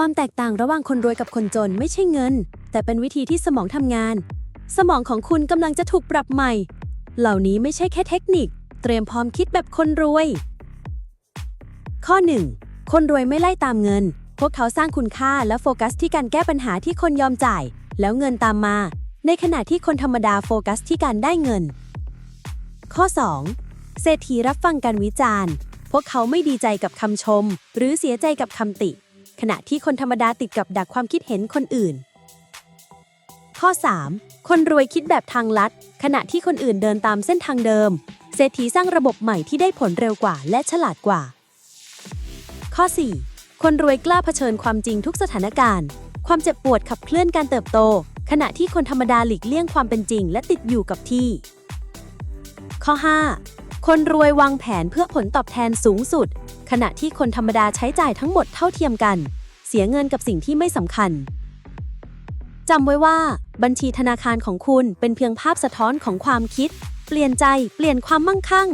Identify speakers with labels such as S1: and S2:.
S1: ความแตกต่างระหว่างคนรวยกับคนจนไม่ใช่เงิน แต่เป็นวิธีที่สมองทำงาน สมองของคุณกำลังจะถูกปรับใหม่ เหล่านี้ไม่ใช่แค่เทคนิค เตรียมพร้อมคิดแบบคนรวย ข้อ 1. คนรวยไม่ไล่ตามเงิน พวกเขาสร้างคุณค่าและโฟกัสที่การแก้ปัญหาที่คนยอมจ่าย แล้วเงินตามมา ในขณะที่คนธรรมดาโฟกัสที่การได้เงิน ข้อ 2. เศรษฐีรับฟังการวิจารณ์ พวกเขาไม่ดีใจกับคำชม หรือเสียใจกับคำติ ขณะที่คนธรรมดาติดกับดักความคิดเห็นคนอื่น ข้อ 3. คนรวยคิดแบบทางลัด ขณะที่คนอื่นเดินตามเส้นทางเดิม เศรษฐีสร้างระบบใหม่ที่ได้ผลเร็วกว่าและฉลาดกว่า ข้อ 4. คนรวยกล้าเผชิญความจริงทุกสถานการณ์ ความเจ็บปวดขับเคลื่อนการเติบโต ขณะที่คนธรรมดาหลีกเลี่ยงความเป็นจริง และติดอยู่กับที่ ข้อ 5. คนรวยวางแผนเพื่อผลตอบแทนสูงสุด ขณะที่คนธรรมดาใช้จ่ายทั้งหมดเท่าเทียมกัน เสียเงินกับสิ่งที่ไม่สำคัญจำไว้ว่า บัญชีธนาคารของคุณเป็นเพียงภาพสะท้อนของความคิด เปลี่ยนใจ เปลี่ยนความมั่งคั่ง